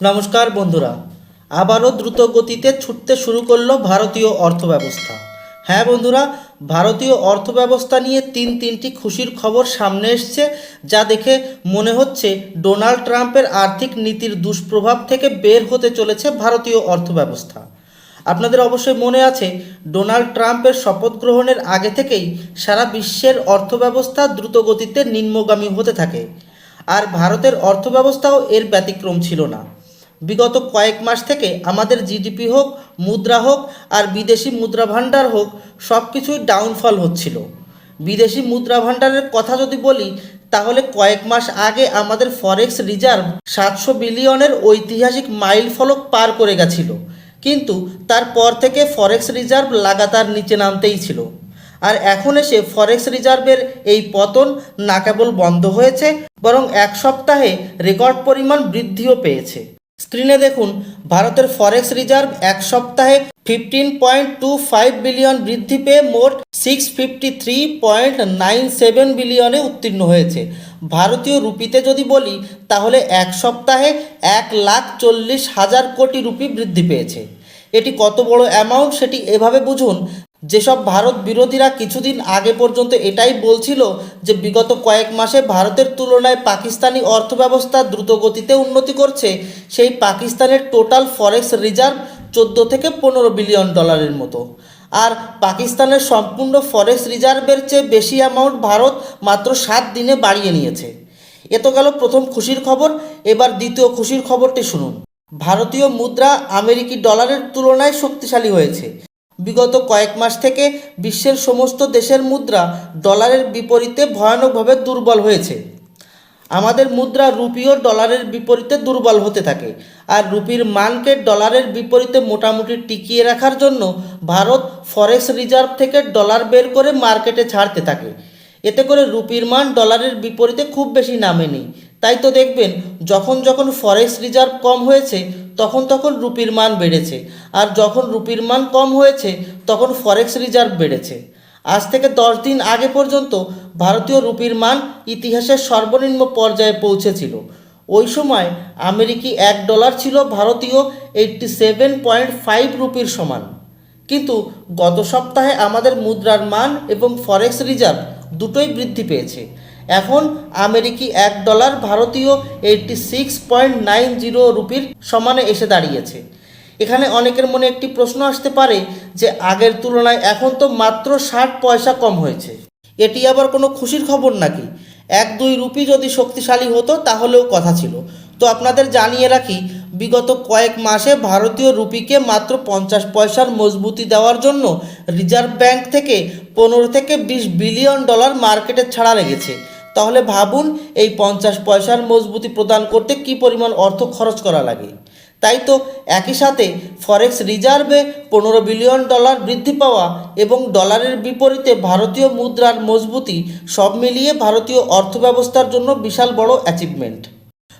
নমস্কার বন্ধুরা, আবারও দ্রুত গতিতে ছুটতে শুরু করল ভারতীয় অর্থব্যবস্থা। হ্যাঁ বন্ধুরা, ভারতীয় অর্থব্যবস্থা নিয়ে তিন তিনটি খুশির খবর সামনে এসছে, যা দেখে মনে হচ্ছে ডোনাল্ড ট্রাম্পের আর্থিক নীতির দুষ্প্রভাব থেকে বের হতে চলেছে ভারতীয় অর্থব্যবস্থা। আপনাদের অবশ্যই মনে আছে, ডোনাল্ড ট্রাম্পের শপথ গ্রহণের আগে থেকেই সারা বিশ্বের অর্থব্যবস্থা দ্রুত গতিতে নিম্নগামী হতে থাকে। আর ভারতের অর্থব্যবস্থাও এর ব্যতিক্রম ছিল না। বিগত কয়েক মাস থেকে আমাদের জিডিপি হোক, মুদ্রা হোক আর বিদেশি মুদ্রা ভাণ্ডার হোক সব কিছুই ডাউনফল হচ্ছিল। বিদেশি মুদ্রা ভাণ্ডারের কথা যদি বলি, তাহলে কয়েক মাস আগে আমাদের ফরেক্স রিজার্ভ সাতশো বিলিয়নের ঐতিহাসিক মাইল ফলক পার করে গেছিল। কিন্তু তারপর থেকে ফরেক্স রিজার্ভ লাগাতার নিচে নামতেই ছিল। আর এখন এসে ফরেক্স রিজার্ভের এই পতন না কেবল বন্ধ হয়েছে, বরং এক সপ্তাহে রেকর্ড পরিমাণ বৃদ্ধিও পেয়েছে। স্ক্রিনে দেখুন, ভারতের ফরেক্স রিজার্ভ এক সপ্তাহে fifteen point two five billion বৃদ্ধি পেয়ে মোট six fifty three point nine seven বিলিয়নে উত্তীর্ণ হয়েছে। ভারতীয় রুপিতে যদি বলি, তাহলে এক সপ্তাহে এক লাখ চল্লিশ হাজার কোটি রুপি বৃদ্ধি পেয়েছে। এটি কত বড় অ্যামাউন্ট সেটি এভাবে বুঝুন যেসব ভারত বিরোধীরা কিছুদিন আগে পর্যন্ত এটাই বলছিল যে বিগত কয়েক মাসে ভারতের তুলনায় পাকিস্তানি অর্থব্যবস্থা দ্রুত গতিতে উন্নতি করছে, সেই পাকিস্তানের টোটাল ফরেক্স রিজার্ভ চোদ্দ থেকে পনেরো বিলিয়ন ডলারের মতো। আর পাকিস্তানের সম্পূর্ণ ফরেক্স রিজার্ভের চেয়ে বেশি অ্যামাউন্ট ভারত মাত্র সাত দিনে বাড়িয়ে নিয়েছে। এ তো গেল প্রথম খুশির খবর, এবার দ্বিতীয় খুশির খবরটি শুনুন। ভারতীয় মুদ্রা আমেরিকি ডলারের তুলনায় শক্তিশালী হয়েছে। বিগত কয়েক মাস থেকে বিশ্বের সমস্ত দেশের মুদ্রা ডলারের বিপরীতে ভয়ানকভাবে দুর্বল হয়েছে। আমাদের মুদ্রা রুপিও ডলারের বিপরীতে দুর্বল হতে থাকে আর রুপির মানকে ডলারের বিপরীতে মোটামুটি টিকিয়ে রাখার জন্য ভারত ফরেক্স রিজার্ভ থেকে ডলার বের করে মার্কেটে ছাড়তে থাকে। এতে করে রুপির মান ডলারের বিপরীতে খুব বেশি নামেনি। তাই তো দেখবেন, যখন যখন ফরেক্স রিজার্ভ কম হয়েছে, তখন তখন রুপির মান বেড়েছে। আর যখন রুপির মান কম হয়েছে, তখন ফরেক্স রিজার্ভ বেড়েছে। আজ থেকে দশ দিন আগে পর্যন্ত ভারতীয় রুপির মান ইতিহাসের সর্বনিম্ন পর্যায়ে পৌঁছেছিল। ওই সময় আমেরিকি এক ডলার ছিল ভারতীয় এইটটি সেভেন পয়েন্ট ফাইভ রুপির সমান। কিন্তু গত সপ্তাহে আমাদের মুদ্রার মান এবং ফরেক্স রিজার্ভ দুটোই বৃদ্ধি পেয়েছে। এখন আমেরিকি এক ডলার ভারতীয় eighty six point nine zero রুপির সমানে এসে দাঁড়িয়েছে। এখানে অনেকের মনে একটি প্রশ্ন আসতে পারে যে আগের তুলনায় এখন তো মাত্র ষাট পয়সা কম হয়েছে। এটি আবার কোনো খুশির খবর নাকি? এক দুই রুপি যদি শক্তিশালী হতো তাহলেও কথা ছিল। তো আপনাদের জানিয়ে রাখি বিগত কয়েক মাসে ভারতীয় রুপিকে মাত্র পঞ্চাশ পয়সার মজবুতি দেওয়ার জন্য রিজার্ভ ব্যাংক থেকে পনেরো থেকে বিশ বিলিয়ন ডলার মার্কেটে ছাড়া লেগেছে। তাহলে ভাবুন, এই পঞ্চাশ পয়সার মজবুতি প্রদান করতে কি পরিমাণ অর্থ খরচ করা লাগে? তাই তো একই সাথে ফরেক্স রিজার্ভে পনেরো বিলিয়ন ডলার বৃদ্ধি পাওয়া এবং ডলারের বিপরীতে ভারতীয় মুদ্রার মজবুতি সব মিলিয়ে ভারতীয় অর্থব্যবস্থার জন্য বিশাল বড় অ্যাচিভমেন্ট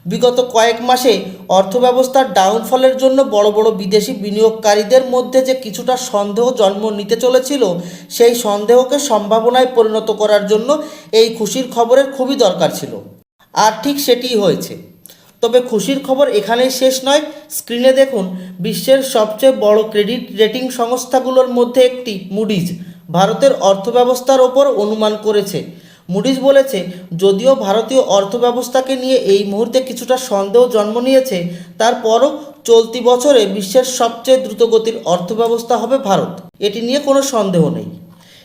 বিগত কয়েক মাসে অর্থব্যবস্থার ডাউনফলের জন্য বড় বড় বিদেশি বিনিয়োগকারীদের মধ্যে যে কিছুটা সন্দেহ জন্ম নিতে চলেছিল, সেই সন্দেহকে সম্ভাবনায় পরিণত করার জন্য এই খুশির খবরের খুবই দরকার ছিল। আর ঠিক সেটিই হয়েছে। তবে খুশির খবর এখানেই শেষ নয়। স্ক্রিনে দেখুন, বিশ্বের সবচেয়ে বড় ক্রেডিট রেটিং সংস্থাগুলোর মধ্যে একটি মুডিজ ভারতের অর্থব্যবস্থার ওপর অনুমান করেছে। মুডিজ বলেছে, যদিও ভারতীয় অর্থব্যবস্থাকে নিয়ে এই মুহূর্তে কিছুটা সন্দেহ জন্ম নিয়েছে, তারপরও চলতি বছরে বিশ্বের সবচেয়ে দ্রুতগতির অর্থব্যবস্থা হবে ভারত। এটি নিয়ে কোনো সন্দেহ নেই।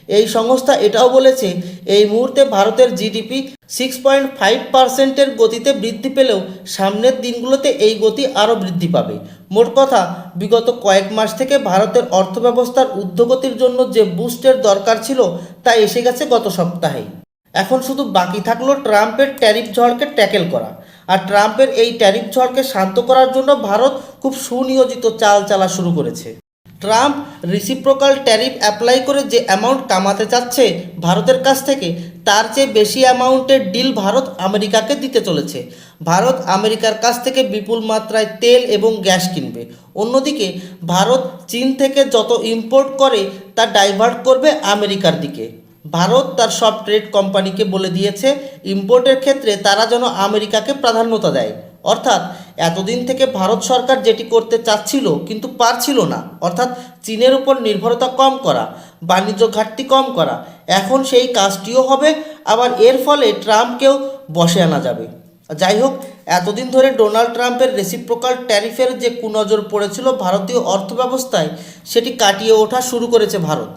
এই সংস্থা এটাও বলেছে, এই মুহূর্তে ভারতের জিডিপি সিক্স পয়েন্ট ফাইভ পার্সেন্টের গতিতে বৃদ্ধি পেলেও সামনের দিনগুলোতে এই গতি আরও বৃদ্ধি পাবে। মোট কথা, বিগত কয়েক মাস থেকে ভারতের অর্থব্যবস্থার ঊর্ধ্বগতির জন্য যে বুস্টের দরকার ছিল, তা এসে গেছে গত সপ্তাহেই এখন শুধু বাকি থাকল ট্রাম্পের ট্যারিফ ঝড়কে ট্যাকেল করা। আর ট্রাম্পের এই ট্যারিফ ঝড়কে শান্ত করার জন্য ভারত খুব সুনিয়োজিত চাল চালা শুরু করেছে। ট্রাম্প রিসিপ্রোকাল ট্যারিফ অ্যাপ্লাই করে যে অ্যামাউন্ট কামাতে চাচ্ছে ভারতের কাছ থেকে, তার চেয়ে বেশি অ্যামাউন্টের ডিল ভারত আমেরিকাকে দিতে চলেছে। ভারত আমেরিকার কাছ থেকে বিপুল মাত্রায় তেল এবং গ্যাস কিনবে। অন্যদিকে, ভারত চীন থেকে যত ইম্পোর্ট করে, তা ডাইভার্ট করবে আমেরিকার দিকে। ভারত তার সব ট্রেড কোম্পানিকে বলে দিয়েছে ইম্পোর্টের ক্ষেত্রে তারা যেন আমেরিকাকে প্রাধান্যতা দেয়। অর্থাৎ, এতদিন থেকে ভারত সরকার যেটি করতে চাচ্ছিল কিন্তু পারছিল না। অর্থাৎ, চীনের উপর নির্ভরতা কম করা, বাণিজ্য ঘাটতি কম করা, এখন সেই কাজটিও হবে, আবার এর ফলে ট্রাম্পকেও বসে আনা যাবে। যাই হোক, এতদিন ধরে ডোনাল্ড ট্রাম্পের রেসিপ্রোকাল ট্যারিফের যে কুনজর পড়েছিল ভারতীয় অর্থব্যবস্থায়, সেটি কাটিয়ে ওঠা শুরু করেছে ভারত।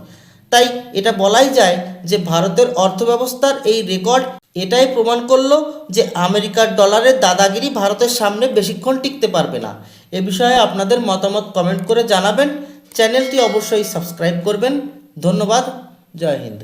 তাই এটা বলাই যায় যে ভারতের অর্থব্যবস্থার এই রেকর্ড এটাই প্রমাণ করল যে আমেরিকার ডলারের দাদাগিরি ভারতের সামনে বেশিক্ষণ টিকতে পারবে না। এ বিষয়ে আপনাদের মতামত কমেন্ট করে জানাবেন। চ্যানেলটি অবশ্যই সাবস্ক্রাইব করবেন। ধন্যবাদ। জয় হিন্দ।